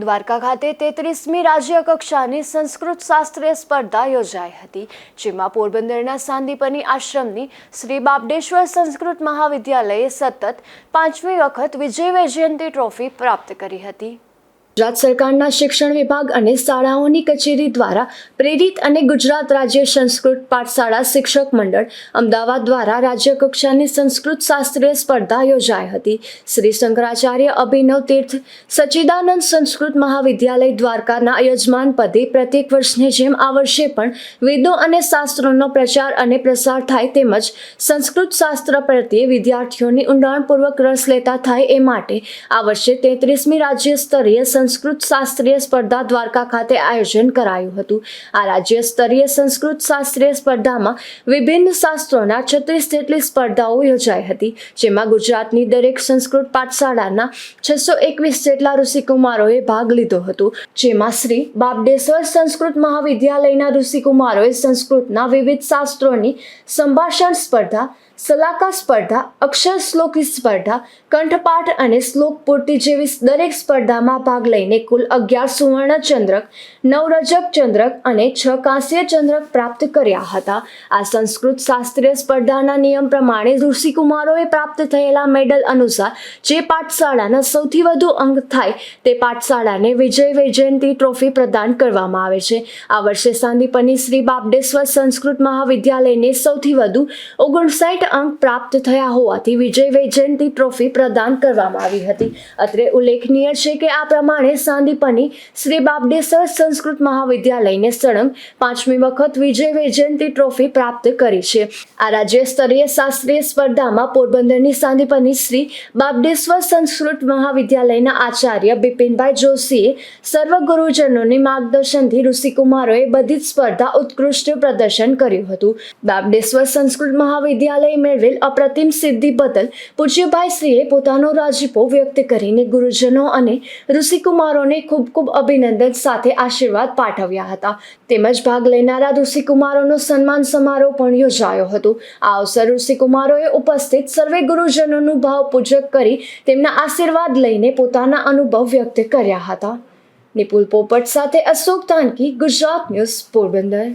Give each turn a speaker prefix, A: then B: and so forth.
A: દ્વારકા ખાતે તેત્રીસમી રાજ્ય કક્ષાની સંસ્કૃત શાસ્ત્રીય સ્પર્ધા યોજાઈ હતી, જેમાં પોરબંદરના સાંદીપની આશ્રમની શ્રી બાબડેશ્વર સંસ્કૃત મહાવિદ્યાલયે સતત પાંચમી વખત વિજય વૈજયંતી ટ્રોફી પ્રાપ્ત કરી હતી. ગુજરાત સરકારના શિક્ષણ વિભાગ અને શાળાઓની કચેરી દ્વારા પ્રેરિત અને ગુજરાત રાજ્ય સંસ્કૃત પાઠશાળા શિક્ષક મંડળ અમદાવાદ દ્વારા રાજ્ય કક્ષાની સંસ્કૃત શાસ્ત્રીય સ્પર્ધા યોજાઈ હતી. શ્રી શંકરાચાર્ય અભિનવ તીર્થ સચ્ચિદાનંદ સંસ્કૃત મહાવિદ્યાલય દ્વારકાના યજમાન પદે પ્રત્યેક વર્ષની જેમ આ વર્ષે પણ વેદો અને શાસ્ત્રોનો પ્રચાર અને પ્રસાર થાય તેમજ સંસ્કૃત શાસ્ત્ર પ્રત્યે વિદ્યાર્થીઓની ઊંડાણપૂર્વક રસ લેતા થાય એ માટે આ વર્ષે તેત્રીસમી રાજ્ય સ્તરીય સંસ્કૃત શાસ્ત્રીય સ્પર્ધા દ્વારકા ખાતે આયોજન કરાયું હતું. આ રાજ્ય સ્તરીય સંસ્કૃત શાસ્ત્રીય સ્પર્ધામાં વિભિન્ન શાસ્ત્રોના છત્રીસ જેટલી સ્પર્ધાઓ યોજાઈ હતી, જેમાં ગુજરાતની દરેક સંસ્કૃત પાઠશાળાના છસો એકવીસ જેટલા ઋષિકુમારોએ ભાગ લીધો હતો, જેમાં શ્રી બાબડેશ્વર સંસ્કૃત મહાવિદ્યાલયના ઋષિકુમારોએ સંસ્કૃતના વિવિધ શાસ્ત્રોની સંભાષણ સ્પર્ધા સલાકા સ્પર્ધા, અક્ષર શ્લોકી સ્પર્ધા, કંઠપાઠ અને શ્લોક પૂર્તિ જેવી દરેક સ્પર્ધામાં ભાગ લઈને કુલ અગિયાર સુવર્ણ ચંદ્રક નવ રજક ચંદ્રક અને છ કાંસ્ય ચંદ્રક પ્રાપ્ત કર્યા હતા. આ સંસ્કૃત શાસ્ત્રીય સ્પર્ધાના નિયમ પ્રમાણે ઋષિકુમારોએ પ્રાપ્ત થયેલા મેડલ અનુસાર જે પાઠશાળાના સૌથી વધુ અંક થાય તે પાઠશાળાને વિજય વૈજયંતી ટ્રોફી પ્રદાન કરવામાં આવે છે. આ વર્ષે સાંદીપની શ્રી બાબડેશ્વર સંસ્કૃત મહાવિદ્યાલયને સૌથી વધુ ઓગણસાઠ અંક પ્રાપ્ત થયા હોવાથી વિજય વૈજયંતી ટ્રોફી પ્રદાન કરવામાં આવી હતી. અત્રે ઉલ્લેખનીય છે કે આ પ્રમાણે સાંદીપની શ્રી બાબડેશ્વર સંસ્કૃત મહાવિદ્યાલયને સળંગ પાંચમી વખત વિજય વૈજયંતી ટ્રોફી પ્રાપ્ત કરી છે. આ રાજ્ય સ્તરીય શાસ્ત્રીય સ્પર્ધામાં પોરબંદરની સાંદીપની શ્રી બાબડેશ્વર સંસ્કૃત મહાવિદ્યાલયના આચાર્ય બિપિનભાઈ જોશીએ સર્વ ગુરુજનોની માર્ગદર્શનથી ઋષિકુમારોએ બધી જ સ્પર્ધા ઉત્કૃષ્ટ પ્રદર્શન કર્યું હતું. બાબડેશ્વર સંસ્કૃત મહાવિદ્યાલય મેળવેલ અપ્રતિમ સિદ્ધિ બદલ પૂજ્યભાઈ શ્રીએ પોતાનો રાજીપો વ્યક્ત કરીને ગુરુજનો અને ઋષિકુમારોને ખૂબ ખૂબ અભિનંદન સાથે આશીર્વાદ પાઠવ્યા હતા. તેમજ ભાગ લેનારા ઋષિકુમારોનો સન્માન સમારોહ પણ યોજાયો હતો. આ અવસર ઋષિકુમારોએ ઉપસ્થિત સર્વે ગુરુજનોનું ભાવપૂજક કરી તેમના આશીર્વાદ લઈને પોતાના અનુભવ વ્યક્ત કર્યા હતા. નિપુલ પોપટ સાથે અશોક તાનકી, ગુજરાત ન્યૂઝ પોરબંદર.